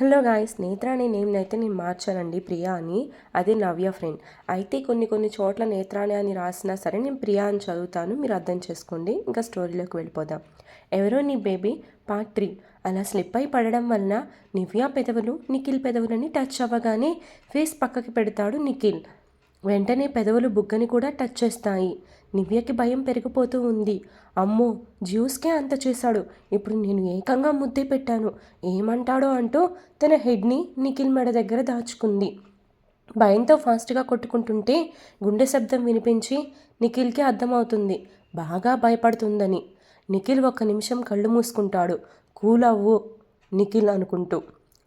Hello guys అనే name అయితే నేను మార్చానండి ప్రియా అని. అదే నవ్య ఫ్రెండ్. అయితే కొన్ని కొన్ని చోట్ల నేత్రాని అని రాసినా సరే నేను ప్రియా అని చదువుతాను. మీరు అర్థం చేసుకోండి. ఇంకా స్టోరీలోకి వెళ్ళిపోదాం. ఎవరో నీ బేబీ? Part three. అలా స్లిప్ అయి పడడం వలన నివ్యా పెదవులు నిఖిల్ పెదవులని టచ్ అవ్వగానే ఫేస్ పక్కకి పెడతాడు నిఖిల్. వెంటనే పెదవులు బుగ్గని కూడా టచ్ చేస్తాయి. నివ్యకి భయం పెరిగిపోతూ ఉంది. అమ్మో జ్యూస్కే అంత చేశాడు. ఇప్పుడు నేను ఏకంగా ముద్దే పెట్టాను. ఏమంటాడో అంటూ తన హెడ్ని నిఖిల్ మెడ దగ్గర దాచుకుంది. భయంతో ఫాస్ట్గా కొట్టుకుంటుంటే గుండె శబ్దం వినిపించి నిఖిల్కి అర్థమవుతుంది. బాగా భయపడుతుందని. నిఖిల్ ఒక్క నిమిషం కళ్ళు మూసుకుంటాడు. కూల్ అవ్వు నిఖిల్ అనుకుంటూ.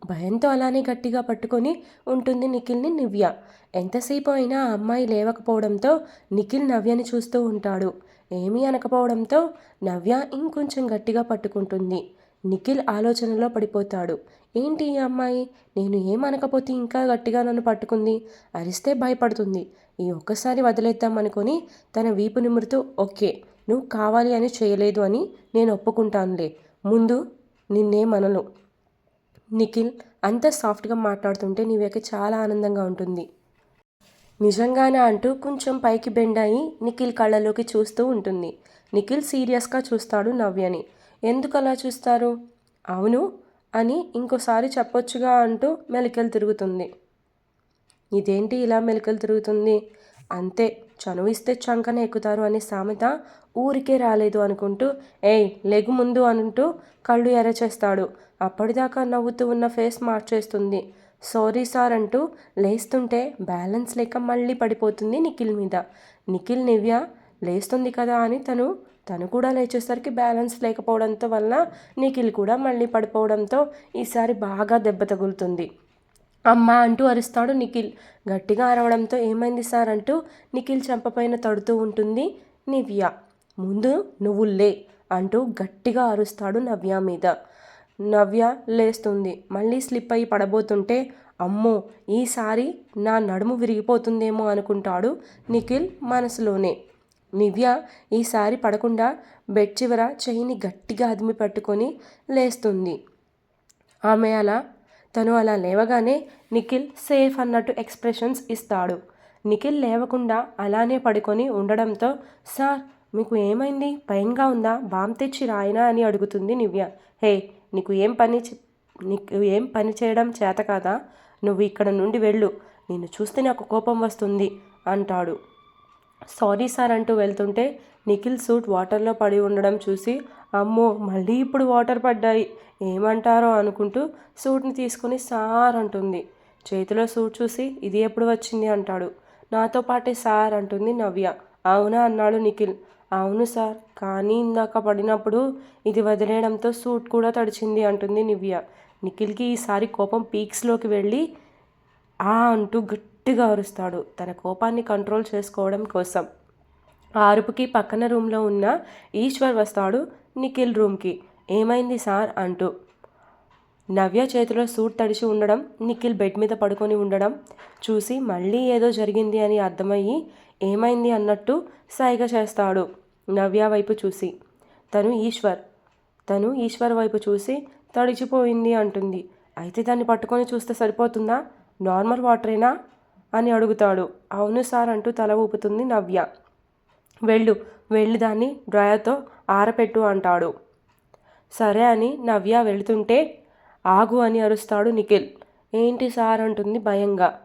భయంతో అలానే గట్టిగా పట్టుకొని ఉంటుంది నిఖిల్ని నివ్య. ఎంతసేపు అయినా ఆ అమ్మాయి లేవకపోవడంతో నిఖిల్ నవ్యని చూస్తూ ఉంటాడు. ఏమీ అనకపోవడంతో నవ్య ఇంకొంచెం గట్టిగా పట్టుకుంటుంది. నిఖిల్ ఆలోచనలో పడిపోతాడు. ఏంటి ఈ అమ్మాయి? నేను ఏమనకపోతే ఇంకా గట్టిగా నన్ను పట్టుకుంది? అరిస్తే భయపడుతుంది. ఈ ఒక్కసారి వదిలేద్దాం అనుకొని తన వీపు నిమురుతూ ఓకే నువ్వు కావాలి అని చేయలేదు అని నేను ఒప్పుకుంటానులే. ముందు నిన్నేమనను నిఖిల్ అంత సాఫ్ట్గా మాట్లాడుతుంటే నీవేక చాలా ఆనందంగా ఉంటుంది. నిజంగానే అంటూ కొంచెం పైకి బెండ్ అయి నిఖిల్ కళ్ళలోకి చూస్తూ ఉంటుంది. నిఖిల్ సీరియస్గా చూస్తాడు నవ్యని. ఎందుకు అలా చూస్తారు? అవును అని ఇంకోసారి చెప్పొచ్చుగా అంటూ మెలికలు తిరుగుతుంది. ఇదేంటి ఇలా మెలికలు తిరుగుతుంది? అంతే చనువు ఇస్తే చంకన ఎక్కుతారు అనే సామెత ఊరికే రాలేదు అనుకుంటూ ఏయ్ లెగు ముందు అంటూ కళ్ళు ఎర్రచేస్తాడు అప్పటిదాకా నవ్వుతూ ఉన్న ఫేస్ మార్చేస్తుంది. సారీ సార్ అంటూ లేస్తుంటే బ్యాలెన్స్ లేక మళ్ళీ పడిపోతుంది నిఖిల్ మీద. నిఖిల్ నివ్య లేస్తుంది కదా అని తను తను కూడా లేచేసరికి బ్యాలెన్స్ లేకపోవడంతో వల్ల నిఖిల్ కూడా మళ్ళీ పడిపోవడంతో ఈసారి బాగా దెబ్బ తగులుతుంది. అమ్మ అంటూ అరుస్తాడు నిఖిల్. గట్టిగా అరవడంతో ఏమైంది సార్ అంటూ నిఖిల్ చెంపపైన తడుతూ ఉంటుంది నివ్య. ముందు నువ్వు లే అంటూ గట్టిగా అరుస్తాడు నవ్య మీద. నవ్య లేస్తుంది. మళ్ళీ స్లిప్ అయి పడబోతుంటే అమ్మో ఈసారి నా నడుము విరిగిపోతుందేమో అనుకుంటాడు నిఖిల్ మనసులోనే. నివ్య ఈసారి పడకుండా బెడ్ చివర చెయ్యిని గట్టిగా అదిమి పట్టుకొని లేస్తుంది. ఆమె అలా తను అలా లేవగానే నిఖిల్ సేఫ్ అన్నట్టు ఎక్స్ప్రెషన్స్ ఇస్తాడు. నిఖిల్ లేవకుండా అలానే పడుకొని ఉండడంతో సార్ మీకు ఏమైంది? భయంగా ఉందా? బామ్ తెచ్చి రాయినా? అని అడుగుతుంది నివ్య హే నీకు ఏం పని నీకు ఏం పని చేయడం చేత కాదా? నువ్వు ఇక్కడ నుండి వెళ్ళు. నిన్ను చూస్తే నాకు కోపం వస్తుంది అంటాడు. సారీ సార్ అంటూ వెళ్తుంటే నిఖిల్ సూట్ వాటర్లో పడి ఉండడం చూసి అమ్మో మళ్ళీ ఇప్పుడు వాటర్ పడ్డాయి. ఏమంటారో అనుకుంటూ సూట్ని తీసుకుని సార్ అంటుంది. చేతిలో సూట్ చూసి ఇది ఎప్పుడు వచ్చింది అంటాడు. నాతో పాటే సార్ అంటుంది నవ్య. అవునా అన్నాడు నిఖిల్. అవును సార్ కానీ ఇందాక పడినప్పుడు ఇది వదిలేయడంతో సూట్ కూడా తడిచింది అంటుంది నివ్య. నిఖిల్కి ఈసారి కోపం పీక్స్లోకి వెళ్ళి ఆ అంటూ గట్టిగా అరుస్తాడు. తన కోపాన్ని కంట్రోల్ చేసుకోవడం కోసం. ఆ అరుపుకి పక్కన రూమ్లో ఉన్న ఈశ్వర్ వస్తాడు నిఖిల్ రూమ్కి. ఏమైంది సార్? అంటూ. నవ్య చేతిలో సూట్ తడిచి ఉండడం నిఖిల్ బెడ్ మీద పడుకొని ఉండడం చూసి మళ్ళీ ఏదో జరిగింది అని అర్థమయ్యి ఏమైంది అన్నట్టు సైగ చేస్తాడు నవ్య వైపు చూసి. తను ఈశ్వర్ తను ఈశ్వర్ వైపు చూసి తడిచిపోయింది అంటుంది. అయితే దాన్ని పట్టుకొని చూస్తే సరిపోతుందా? నార్మల్ వాటరేనా? అని అడుగుతాడు. అవును సార్ అంటూ తల ఊపుతుంది నవ్య. వెళ్ళు వెళ్ళి దాన్ని డ్రాయర్తో ఆరపెట్టు అంటాడు. సరే అని నవ్య వెళుతుంటే ఆగు అని అరుస్తాడు నిఖిల్. ఏంటి సార్ అంటుంది భయంగా.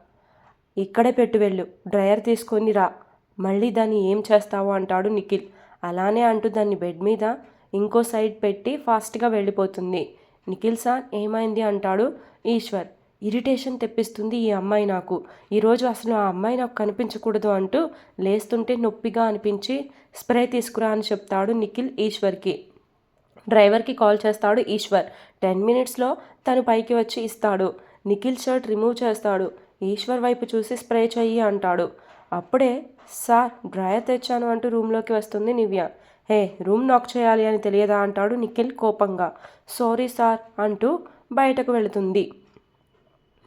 ఇక్కడే పెట్టు వెళ్ళు డ్రయర్ తీసుకొని రా. మళ్ళీ దాన్ని ఏం చేస్తావు అంటాడు నిఖిల్. అలానే అంటూ దాన్ని బెడ్ మీద ఇంకో సైడ్ పెట్టి ఫాస్ట్గా వెళ్ళిపోతుంది. నిఖిల్ సార్ ఏమైంది అంటాడు ఈశ్వర్. ఇరిటేషన్ తెప్పిస్తుంది ఈ అమ్మాయి నాకు. ఈరోజు అసలు ఆ అమ్మాయి నాకు కనిపించకూడదు అంటూ లేస్తుంటే నొప్పిగా అనిపించి స్ప్రే తీసుకురా అని చెప్తాడు నిఖిల్ ఈశ్వర్కి. డ్రైవర్కి కాల్ చేస్తాడు ఈశ్వర్. టెన్ మినిట్స్లో తను పైకి వచ్చి ఇస్తాడు. నిఖిల్ షర్ట్ రిమూవ్ చేస్తాడు. ఈశ్వర్ వైపు చూసి స్ప్రే చెయ్యి అంటాడు. అప్పుడే సార్ డ్రయర్ తెచ్చాను అంటూ రూమ్లోకి వస్తుంది నివ్య హే రూమ్ నాక్ చేయాలి అని తెలియదా? అంటాడు నిఖిల్ కోపంగా. సారీ సార్ అంటూ బయటకు వెళుతుంది.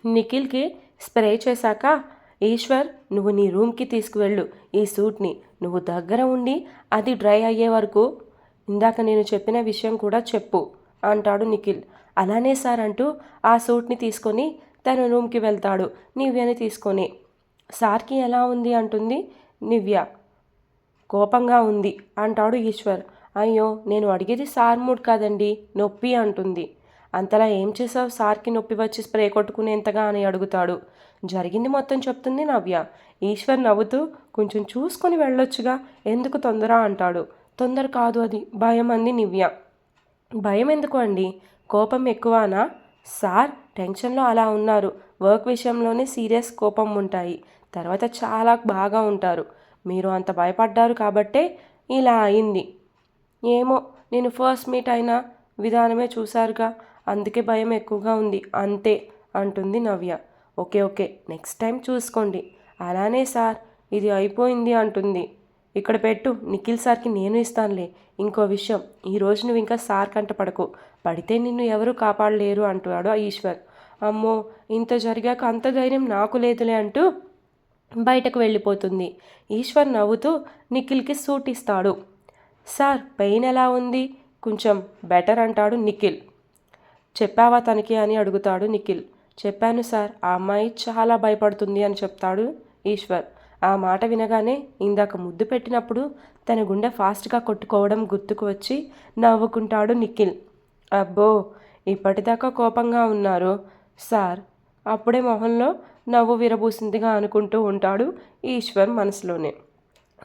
నిఖిల్కి స్ప్రే చేశాక ఈశ్వర్ నువ్వు నీ రూమ్కి తీసుకువెళ్ళు. ఈ సూట్ని నువ్వు దగ్గర ఉండి అది డ్రై అయ్యే వరకు ఇందాక నేను చెప్పిన విషయం కూడా చెప్పు అంటాడు నిఖిల్. అలానే సార్ అంటూ ఆ సూట్ని తీసుకొని తన రూమ్కి వెళ్తాడు. నివ్యని తీసుకొని. సార్కి ఎలా ఉంది? అంటుంది నివ్య. కోపంగా ఉంది అంటాడు ఈశ్వర్. అయ్యో నేను అడిగేది సార్ మూడ్ కాదండి నొప్పి అంటుంది. అంతలా ఏం చేసావు? సార్కి నొప్పి వచ్చి స్ప్రే కొట్టుకునేంతగా అని అడుగుతాడు. జరిగింది మొత్తం చెప్తుంది నవ్య. ఈశ్వర్ నవ్వుతూ కొంచెం చూసుకొని వెళ్ళొచ్చుగా. ఎందుకు తొందర? అంటాడు. తొందర కాదు అది. భయం అంది నివ్య. భయం ఎందుకు అండి? కోపం ఎక్కువనా? సార్ టెన్షన్లో అలా ఉన్నారు. వర్క్ విషయంలోనే సీరియస్ కోపం ఉంటాయి. తర్వాత చాలా బాగా ఉంటారు. మీరు అంత భయపడ్డారు కాబట్టే ఇలా అయింది. ఏమో నేను ఫస్ట్ మీట్ అయిన విధానమే చూశారుగా. అందుకే భయం ఎక్కువగా ఉంది. అంతే అంటుంది Navya. Okay okay next time చూసుకోండి. అలానే సార్ ఇది అయిపోయింది అంటుంది. ఇక్కడ పెట్టు నిఖిల్ సార్కి నేను ఇస్తానులే. ఇంకో విషయం ఈరోజు నువ్వు ఇంకా సార్ కంట పడకు. పడితే నిన్ను ఎవరు కాపాడలేరు అంటున్నాడు ఆ ఈశ్వర్. అమ్మో ఇంత జరిగాక అంత ధైర్యం నాకు లేదులే అంటూ బయటకు వెళ్ళిపోతుంది. ఈశ్వర్ నవ్వుతూ నిఖిల్కి సూట్ ఇస్తాడు. సార్ పెయిన్ ఎలా ఉంది? కొంచెం బెటర్ అంటాడు నిఖిల్. చెప్పావా తనకి అని అడుగుతాడు నిఖిల్. చెప్పాను సార్ ఆ అమ్మాయి చాలా భయపడుతుంది అని చెప్తాడు ఈశ్వర్. ఆ మాట వినగానే ఇందాక ముద్దు పెట్టినప్పుడు తన గుండె ఫాస్ట్గా కొట్టుకోవడం గుర్తుకు వచ్చి నవ్వుకుంటాడు నిఖిల్. అబ్బో ఇప్పటిదాకా కోపంగా ఉన్నారు సార్. అప్పుడే మొహంలో నవ్వు విరబూసిందిగా అనుకుంటూ ఉంటాడు ఈశ్వర్ మనసులోనే.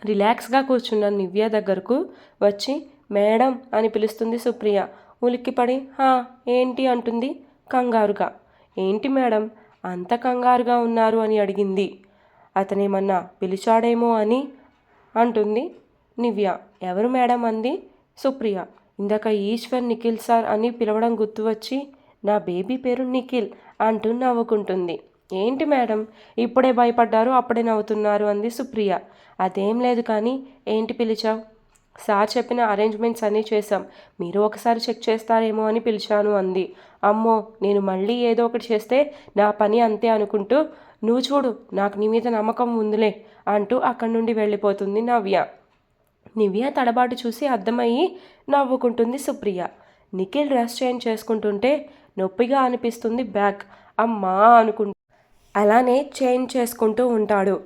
రిలాక్స్గా కూర్చున్న నివ్య దగ్గరకు వచ్చి మేడం అని పిలుస్తుంది సుప్రియ. ఉలిక్కిపడి హా ఏంటి? అంటుంది కంగారుగా. ఏంటి మేడం అంత కంగారుగా ఉన్నారు అని అడిగింది. అతనేమన్నా పిలిచాడేమో అని? అంటుంది నివ్య. ఎవరు మేడం? అంది సుప్రియ. ఇందాక ఈశ్వర్ నిఖిల్ సార్ అని పిలవడం గుర్తు వచ్చి నా బేబీ పేరు నిఖిల్ అంటూ నవ్వుకుంటుంది. ఏంటి మేడం ఇప్పుడే భయపడ్డారు అప్పుడే నవ్వుతున్నారు అంది సుప్రియ. అదేం లేదు కానీ ఏంటి పిలిచావు? సార్ చెప్పిన అరేంజ్మెంట్స్ అన్నీ చేశాం. మీరు ఒకసారి చెక్ చేస్తారేమో అని పిలిచాను అంది. అమ్మో నేను మళ్ళీ ఏదో ఒకటి చేస్తే నా పని అంతే అనుకుంటూ నువ్వు చూడు నాకు నీ మీద నమ్మకం ఉందిలే అంటూ అక్కడి నుండి వెళ్ళిపోతుంది నవ్య. నివ్య తడబాటు చూసి అర్థమయ్యి నవ్వుకుంటుంది సుప్రియ. నిఖిల్ డ్రెస్ చేంజ్ చేసుకుంటుంటే నొప్పిగా అనిపిస్తుంది బ్యాక్ అమ్మా అనుకుంటూ అలానే చేంజ్ చేసుకుంటూ ఉంటాడు.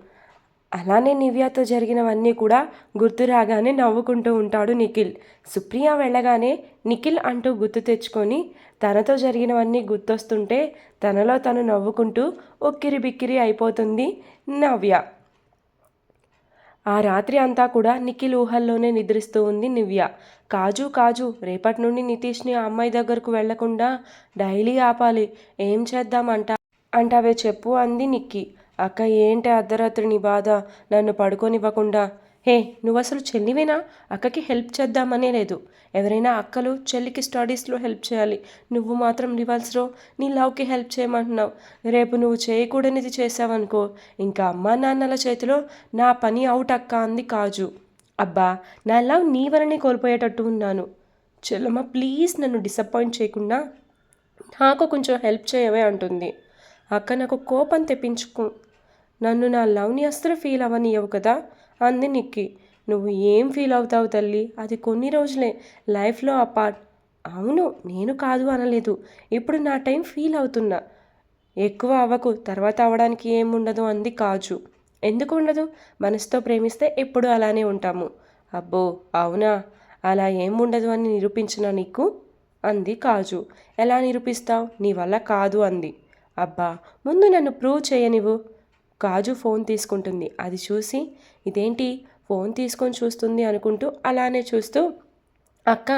అలానే నివ్యాతో జరిగినవన్నీ కూడా గుర్తు రాగానే నవ్వుకుంటూ ఉంటాడు నిఖిల్. సుప్రియ వెళ్ళగానే నిఖిల్ అంటూ గుర్తు తెచ్చుకొని తనతో జరిగినవన్నీ గుర్తొస్తుంటే తనలో తను నవ్వుకుంటూ ఉక్కిరి బిక్కిరి అయిపోతుంది నవ్య. ఆ రాత్రి అంతా కూడా నిఖిల్ ఊహల్లోనే నిద్రిస్తూ ఉంది నివ్య. కాజు కాజు రేపటి నుండి నితీష్ని ఆ అమ్మాయి దగ్గరకు వెళ్ళకుండా డైలీ ఆపాలి. ఏం చేద్దామంట అంటావే చెప్పు అంది నిక్కి. అక్క ఏంటి అర్ధరాత్రి నీ బాధ? నన్ను పడుకోనివ్వకుండా. హే నువ్వు అసలు చెల్లివేనా? అక్కకి హెల్ప్ చేద్దామనే లేదు. ఎవరైనా అక్కలు చెల్లికి స్టడీస్లో హెల్ప్ చేయాలి. నువ్వు మాత్రం రివర్స్లో నీ లవ్కి హెల్ప్ చేయమంటున్నావు. రేపు నువ్వు చేయకూడనిది చేసావనుకో ఇంకా అమ్మా నాన్నల చేతిలో నా పని అవుట్ అక్క అంది కాజు. అబ్బా నా లవ్ నీ వలనే కోల్పోయేటట్టు ఉన్నాను. చెల్లమ్మ ప్లీజ్ నన్ను డిసప్పాయింట్ చేయకుండా నాకు కొంచెం హెల్ప్ చేయవే అంటుంది. అక్క నాకు కోపం తెప్పించుకు నన్ను నా లవ్ని అస్సలు ఫీల్ అవ్వనియవు కదా? అంది నిక్కి. నువ్వు ఏం ఫీల్ అవుతావు తల్లి? అది కొన్ని రోజులే. లైఫ్లో అపార్ట్ అవును నేను కాదు అనలేదు. ఇప్పుడు నా టైం ఫీల్ అవుతున్నా. ఎక్కువ అవ్వకు తర్వాత అవ్వడానికి ఏముండదు అంది కాజు. ఎందుకు ఉండదు? మనసుతో ప్రేమిస్తే ఎప్పుడు అలానే ఉంటాము. అబ్బో అవునా? అలా ఏముండదు అని నిరూపించిన నీకు? అంది కాజు. ఎలా నిరూపిస్తావు? నీ వల్ల కాదు అంది. అబ్బా ముందు నన్ను ప్రూవ్ చేయనివ్వు. కాజు ఫోన్ తీసుకుంటుంది. అది చూసి ఇదేంటి? ఫోన్ తీసుకొని చూస్తుంది అనుకుంటూ అలానే చూస్తూ అక్క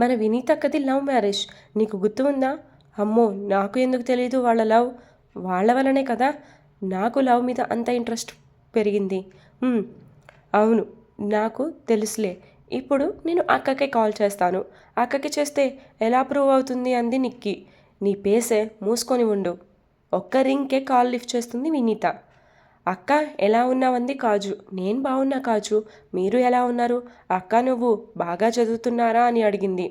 మన వినీత్ అక్కది లవ్ మ్యారేజ్. నీకు గుర్తు ఉందా? అమ్మో నాకు ఎందుకు తెలియదు వాళ్ళ లవ్. వాళ్ళ వల్లనే కదా నాకు లవ్ మీద అంత ఇంట్రెస్ట్ పెరిగింది. అవును నాకు తెలుసులే. ఇప్పుడు నేను అక్కకే కాల్ చేస్తాను. అక్కకి చేస్తే ఎలా ప్రూవ్ అవుతుంది? అంది నిక్కి. నీ పేసే మూసుకొని ఉండు. ఒక్క రింగ్కే కాల్ లిఫ్ట్ చేస్తుంది వినీత. అక్క ఎలా ఉన్నావంది కాజు? నేను బాగున్నా కాజు. మీరు ఎలా ఉన్నారు? అక్క నువ్వు బాగా చదువుతున్నారా అని అడిగింది.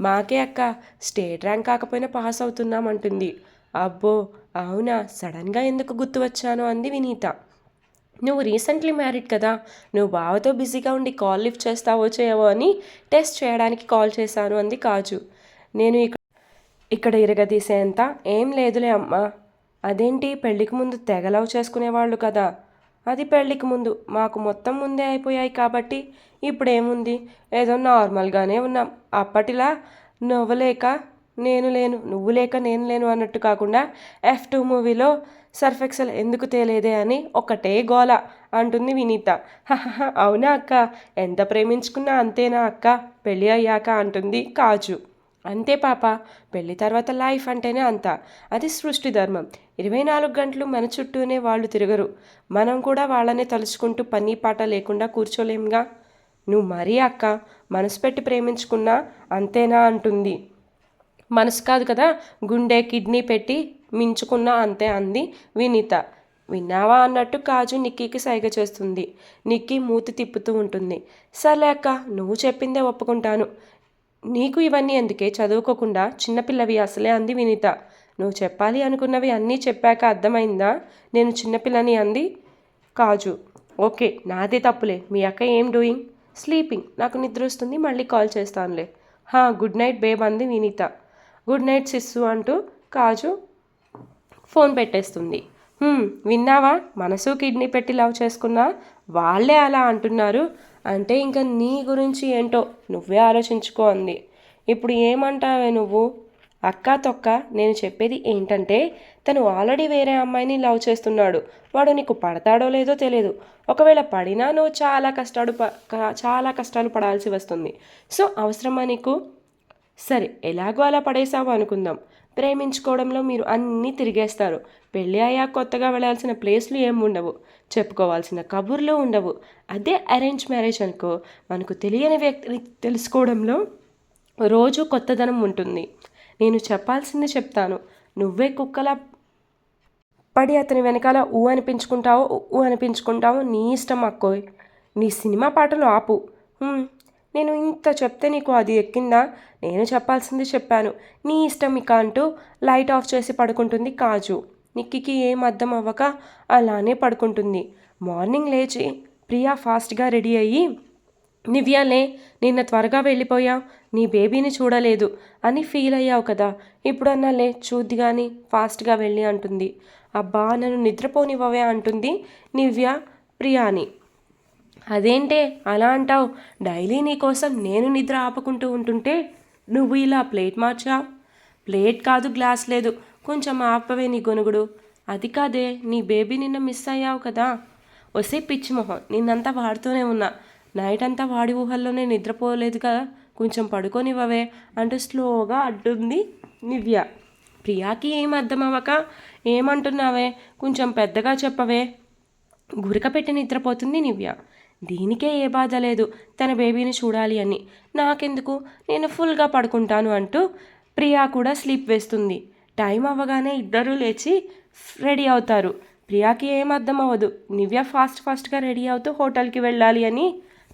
మాకే అక్క స్టేట్ ర్యాంక్ కాకపోయినా పాస్ అవుతున్నామంటుంది అబ్బో అవునా? సడన్గా ఎందుకు గుర్తు వచ్చాను అంది వినీత. నువ్వు రీసెంట్లీ మ్యారీడ్ కదా. నువ్వు బావతో బిజీగా ఉండి కాల్ లిఫ్ట్ చేస్తావో చేయవో అని టెస్ట్ చేయడానికి కాల్ చేశాను అంది కాజు. నేను ఇక్కడ ఇక్కడ ఇరగదీసేంత? ఏం లేదులే అమ్మా. అదేంటి పెళ్ళికి ముందు తెగలవ్ చేసుకునేవాళ్ళు కదా? అది పెళ్ళికి ముందు. మాకు మొత్తం ముందే అయిపోయాయి కాబట్టి ఇప్పుడేముంది? ఏదో నార్మల్గానే ఉన్నాం. అప్పటిలా నువ్వు లేక నేను లేను. నువ్వు లేక నేను లేను అన్నట్టు కాకుండా ఎఫ్ టూ మూవీలో సర్ఫెక్సల్ ఎందుకు తేలేదే అని ఒకటే గోల అంటుంది వినీత. అవునా అక్క? ఎంత ప్రేమించుకున్నా అంతేనా అక్క? పెళ్ళి అయ్యాక అంటుంది కాజు. అంతే పాప. పెళ్ళి తర్వాత లైఫ్ అంటేనే అంత. అది సృష్టి ధర్మం. ఇరవై నాలుగు గంటలు మన చుట్టూనే వాళ్ళు తిరగరు. మనం కూడా వాళ్ళనే తలుచుకుంటూ పని పాట లేకుండా కూర్చోలేముగా నువ్వు మరీ అక్క. మనసు పెట్టి ప్రేమించుకున్నా అంతేనా అంటుంది. మనసు కాదు కదా. గుండె కిడ్నీ పెట్టి మించుకున్నా అంతే అంది వినీత. విన్నావా అన్నట్టు కాజు నిక్కీకి సైగ చేస్తుంది. నిక్కీ మూతి తిప్పుతూ ఉంటుంది. సర్లే అక్క నువ్వు చెప్పిందే ఒప్పుకుంటాను. నీకు ఇవన్నీ ఎందుకే? చదువుకోకుండా చిన్నపిల్లవి అసలే అంది వినీత. నువ్వు చెప్పాలి అనుకున్నవి అన్నీ చెప్పాక అర్థమైందా? నేను చిన్నపిల్లని అంది కాజు. ఓకే నాదే తప్పులే. మీ అక్క ఏం డూయింగ్? స్లీపింగ్. నాకు నిద్ర వస్తుంది మళ్ళీ కాల్ చేస్తానులే. హా గుడ్ నైట్ బేబ్ అంది వినీత. గుడ్ నైట్ సిస్సు అంటూ కాజు ఫోన్ పెట్టేస్తుంది. విన్నావా? మనసు కిడ్నీ పెట్టి లవ్ చేసుకున్నా వాళ్ళే అలా అంటున్నారు. అంటే ఇంకా నీ గురించి ఏంటో నువ్వే ఆలోచించుకో అంది. ఇప్పుడు ఏమంటావే నువ్వు? అక్క తొక్క నేను చెప్పేది ఏంటంటే తను ఆల్రెడీ వేరే అమ్మాయిని లవ్ చేస్తున్నాడు. వాడు నీకు పడతాడో లేదో తెలియదు ఒకవేళ పడినా నువ్వు చాలా కష్టాలు ప చాలా కష్టాలు పడాల్సి వస్తుంది. సో అవసరమా నీకు? సరే ఎలాగో అలా పడేసావు అనుకుందాం. ప్రేమించుకోవడంలో మీరు అన్నీ తిరిగేస్తారు. పెళ్ళి అయ్యాక కొత్తగా వెళ్ళాల్సిన ప్లేస్లు ఏమి ఉండవు చెప్పుకోవాల్సిన కబుర్లు ఉండవు. అదే అరేంజ్ మ్యారేజ్ అనుకో మనకు తెలియని వ్యక్తిని తెలుసుకోవడంలో రోజు కొత్తదనం ఉంటుంది. నేను చెప్పాల్సింది చెప్తాను. నువ్వే కుక్కలా పడి అతని వెనకాల ఊ అనిపించుకుంటావో ఊ అనిపించుకుంటావో నీ ఇష్టం అక్కోయ్. నీ సినిమా పాటలు ఆపు. నేను ఇంత చెప్తే నీకు అది ఎక్కిందా? నేను చెప్పాల్సింది చెప్పాను. నీ ఇష్టం ఇక అంటూ లైట్ ఆఫ్ చేసి పడుకుంటుంది కాజు. నిక్కికి ఏం అర్థం అవ్వక అలానే పడుకుంటుంది. మార్నింగ్ లేచి ప్రియా ఫాస్ట్గా రెడీ అయ్యి నివ్యాలే నిన్న త్వరగా వెళ్ళిపోయా నీ బేబీని చూడలేదు అని ఫీల్ అయ్యావు కదా. ఇప్పుడన్నా లే చూద్ది కానీ ఫాస్ట్గా వెళ్ళి అంటుంది. అబ్బా నన్ను నిద్రపోనివ్వవే అంటుంది నివ్య ప్రియాని. అదేంటే అలా అంటావు? డైలీ నీకోసం నేను నిద్ర ఆపుకుంటూ ఉంటుంటే నువ్వు ఇలా ప్లేట్ మార్చావు? ప్లేట్ కాదు గ్లాస్ లేదు. కొంచెం ఆపవే నీ గొనుగుడు. అది కాదే నీ బేబీ నిన్న మిస్ అయ్యావు కదా. వసే పిచ్చి మొహం నిన్నంతా వాడుతూనే ఉన్నా. నైట్ అంతా వాడి ఊహల్లోనే నిద్రపోలేదు కదా. కొంచెం పడుకోనివ్వవే అంటూ స్లోగా అడ్డుంది నివ్య. ప్రియాకి ఏం అర్థమవ్వక ఏమంటున్నావే? కొంచెం పెద్దగా చెప్పవే. గురక పెట్టి నిద్రపోతుంది నివ్య. దీనికే ఏ బాధ లేదు తన బేబీని చూడాలి అని. నాకెందుకు? నేను ఫుల్గా పడుకుంటాను అంటూ ప్రియా కూడా స్లీప్ వేస్తుంది. టైం అవ్వగానే ఇద్దరూ లేచి రెడీ అవుతారు. ప్రియాకి ఏం అర్థం అవ్వదు నివ్య ఫాస్ట్ ఫాస్ట్గా రెడీ అవుతూ హోటల్కి వెళ్ళాలి అని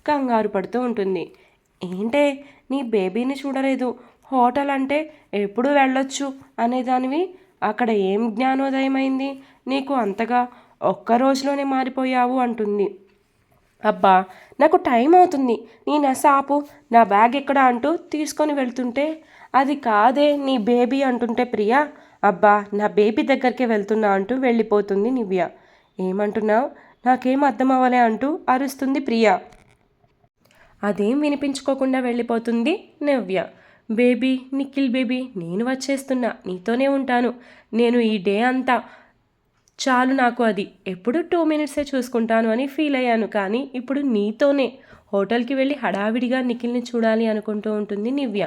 కంగారు పడుతూ ఉంటుంది. ఏంటే? నీ బేబీని చూడలేదు. హోటల్ అంటే ఎప్పుడు వెళ్ళొచ్చు అనేదానివి అక్కడ ఏం జ్ఞానోదయమైంది? నీకు అంతగా ఒక్క రోజులోనే మారిపోయావు అంటుంది. అబ్బా నాకు టైం అవుతుంది. నీ నస ఆపు నా బ్యాగ్ ఎక్కడ? అంటూ తీసుకొని వెళ్తుంటే అది కాదే నీ బేబీ అంటుంటే ప్రియా? అబ్బా నా బేబీ దగ్గరికి వెళ్తున్నా అంటూ వెళ్ళిపోతుంది నివ్య. ఏమంటున్నావు? నాకేం అర్థం అవ్వలే అంటూ అరుస్తుంది ప్రియా. అదేం వినిపించుకోకుండా వెళ్ళిపోతుంది నవ్య. బేబీ నిఖిల్ బేబీ నేను వచ్చేస్తున్నా. నీతోనే ఉంటాను. నేను ఈ డే అంతా చాలు నాకు అది. ఎప్పుడు టూ మినిట్సే చూసుకుంటాను అని ఫీల్ అయ్యాను కానీ ఇప్పుడు నీతోనే హోటల్కి వెళ్ళి హడావిడిగా నిఖిల్ని చూడాలి అనుకుంటూ ఉంటుంది నివ్య.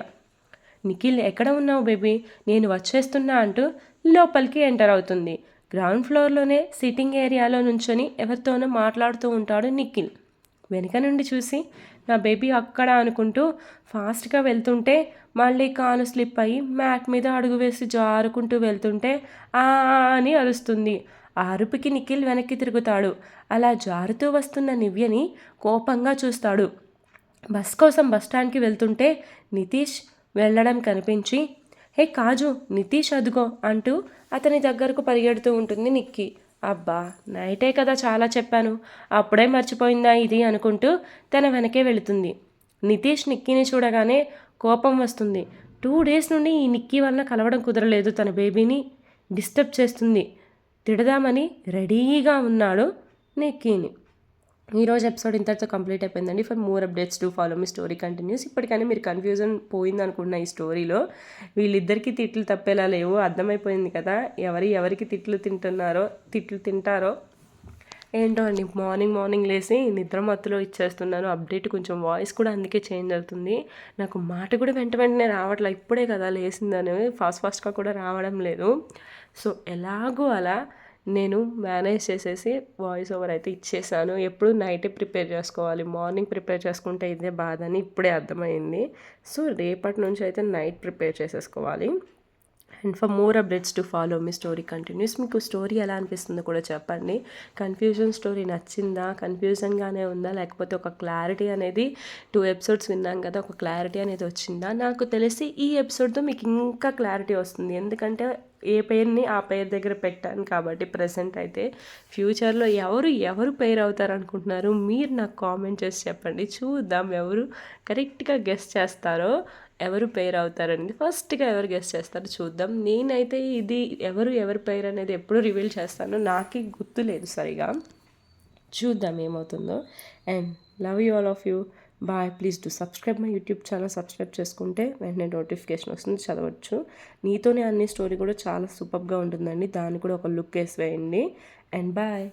నిఖిల్ ఎక్కడ ఉన్నావు బేబీ? నేను వచ్చేస్తున్నా అంటూ లోపలికి ఎంటర్ అవుతుంది. గ్రౌండ్ ఫ్లోర్లోనే సిట్టింగ్ ఏరియాలో నుంచొని ఎవరితోనో మాట్లాడుతూ ఉంటాడు నిఖిల్. వెనుక నుండి చూసి నా బేబీ అక్కడ అనుకుంటూ ఫాస్ట్గా వెళ్తుంటే మళ్ళీ కాలు స్లిప్ అయ్యి మ్యాట్ మీద అడుగు వేసి జారుకుంటూ వెళ్తుంటే ఆ అని అరుస్తుంది. ఆ అరుపుకి నిఖిల్ వెనక్కి తిరుగుతాడు. అలా జారుతూ వస్తున్న నివ్యని కోపంగా చూస్తాడు. బస్ కోసం బస్ స్టాండ్కి వెళ్తుంటే నితీష్ వెళ్ళడం కనిపించి హే కాజు నితీష్ అదుగో అంటూ అతని దగ్గరకు పరిగెడుతూ ఉంటుంది నిక్కి. అబ్బా నైటే కదా చాలా చెప్పాను. అప్పుడే మర్చిపోయిందా ఇది? అనుకుంటూ తన వెనకే వెళుతుంది. నితీష్ నిక్కిని చూడగానే కోపం వస్తుంది. టూ డేస్ నుండి ఈ నిక్కీ వలన కలవడం కుదరలేదు తన బేబీని. డిస్టర్బ్ చేస్తుంది. తిడదామని రెడీగా ఉన్నాడు నిక్కీని. ఈరోజు ఎపిసోడ్ ఇంతటితో కంప్లీట్ అయిపోయిందండి. For more updates to follow me story continues ఇప్పటికైనా మీరు కన్ఫ్యూజన్ పోయింది అనుకున్న ఈ స్టోరీలో వీళ్ళిద్దరికీ తిట్లు తప్పేలా లేవు. అర్థమైపోయింది కదా. ఎవరి ఎవరికి తిట్లు తింటున్నారో తిట్లు తింటారో ఏంటో అండి. మార్నింగ్ మార్నింగ్ లేసి నిద్ర మత్తులో ఇచ్చేస్తున్నాను. అప్డేట్ కొంచెం వాయిస్ కూడా అందుకే చేంజ్ అవుతుంది. నాకు మాట కూడా వెంట వెంటనే రావట్లే. ఇప్పుడే కదా లేసిందని ఫాస్ట్ ఫాస్ట్గా కూడా రావడం లేదు. సో ఎలాగో అలా నేను మేనేజ్ చేసేసి వాయిస్ ఓవర్ అయితే ఇచ్చేసాను. ఎప్పుడు నైటే ప్రిపేర్ చేసుకోవాలి. మార్నింగ్ ప్రిపేర్ చేసుకుంటే ఇదే బాధ అని ఇప్పుడే అర్థమైంది. సో రేపటి నుంచి అయితే నైట్ ప్రిపేర్ చేసేసుకోవాలి. And for more updates to follow me story continues. మీకు స్టోరీ ఎలా అనిపిస్తుందో కూడా చెప్పండి. కన్ఫ్యూజన్ స్టోరీ నచ్చిందా? కన్ఫ్యూజన్గానే ఉందా? లేకపోతే ఒక క్లారిటీ అనేది టూ ఎపిసోడ్స్ విన్నాం కదా ఒక క్లారిటీ అనేది వచ్చిందా? నాకు తెలిసి ఈ ఎపిసోడ్తో మీకు ఇంకా క్లారిటీ వస్తుంది. ఎందుకంటే ఏ పేరుని ఆ పేరు దగ్గర పెట్టాను కాబట్టి ప్రజెంట్ అయితే. ఫ్యూచర్లో ఎవరు ఎవరు పేరు అవుతారు అనుకుంటున్నారు మీరు నాకు కామెంట్ చేసి చెప్పండి. చూద్దాం ఎవరు కరెక్ట్గా గెస్ట్ చేస్తారో ఎవరు పేరు అవుతారనేది. ఫస్ట్గా ఎవరు గెస్ట్ చేస్తారో చూద్దాం. నేనైతే ఇది ఎవరు ఎవరి పేరు అనేది ఎప్పుడు రివీల్ చేస్తానో నాకే గుర్తు లేదు సరిగా. చూద్దాం ఏమవుతుందో. And love you all of you bye please to subscribe my YouTube channel subscribe చేసుకుంటే వెంటనే నోటిఫికేషన్ వస్తుంది చదవచ్చు. నీతోనే అన్ని స్టోరీ కూడా చాలా సూపర్గా ఉంటుందండి. దాన్ని కూడా ఒక లుక్ వేసి వేయండి. And bye.